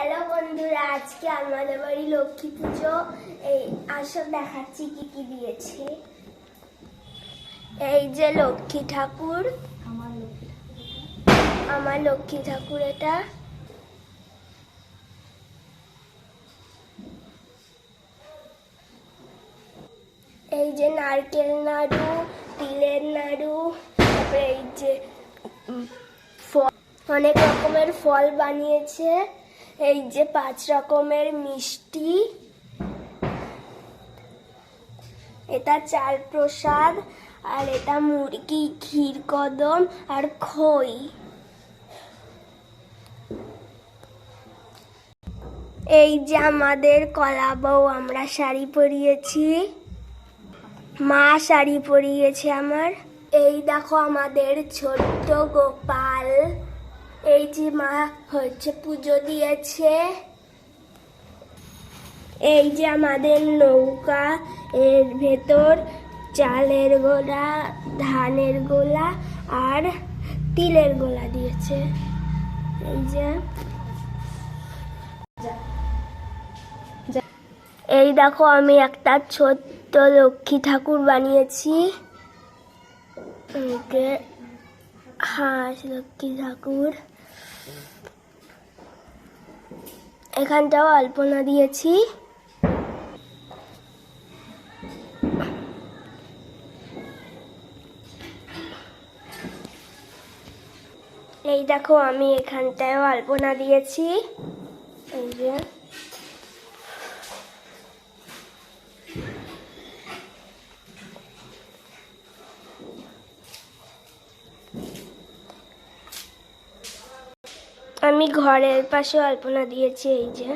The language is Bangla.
হ্যালো বন্ধুরা আজকে আমাদের বাড়ি লক্ষ্মী পুজো। এই আসল দেখাচ্ছি কি কি দিয়েছে। এই যে লক্ষ্মী ঠাকুর। আমার লক্ষ্মী ঠাকুর এটা। এই যে নারকেল নাড়ু তিলের নাড়ু তারপরে এই যে অনেক রকমের ফল বানিয়েছে। এই যে পাঁচ রকমের মিষ্টি, এটা চাল প্রসাদ আর এটা মুরগি, ক্ষীর কদম, আর খই। এই যে আমাদের কলা বউ, আমরা শাড়ি পরিয়েছি। মা শাড়ি পরিয়েছে আমার। এই দেখো আমাদের ছোট্ট গোপাল। এই যে মা হচ্ছে পুজো দিয়েছে। এই যে আমাদের নৌকা, এর ভেতর চালের গোলা ধানের গোলা আর তিলের গোলা দিয়েছে। এই যে। এই দেখো, আমি একটা ছোট্ট লক্ষ্মী ঠাকুর বানিয়েছি। হাঁস লক্ষ্মী ঠাকুর। এখানটাও আলপনা দিয়েছি। এই দেখো আমি এখানটায়ও আলপনা দিয়েছি। এই যে। আমি ঘরের পাশে অল্পনা দিয়েছি এই যে।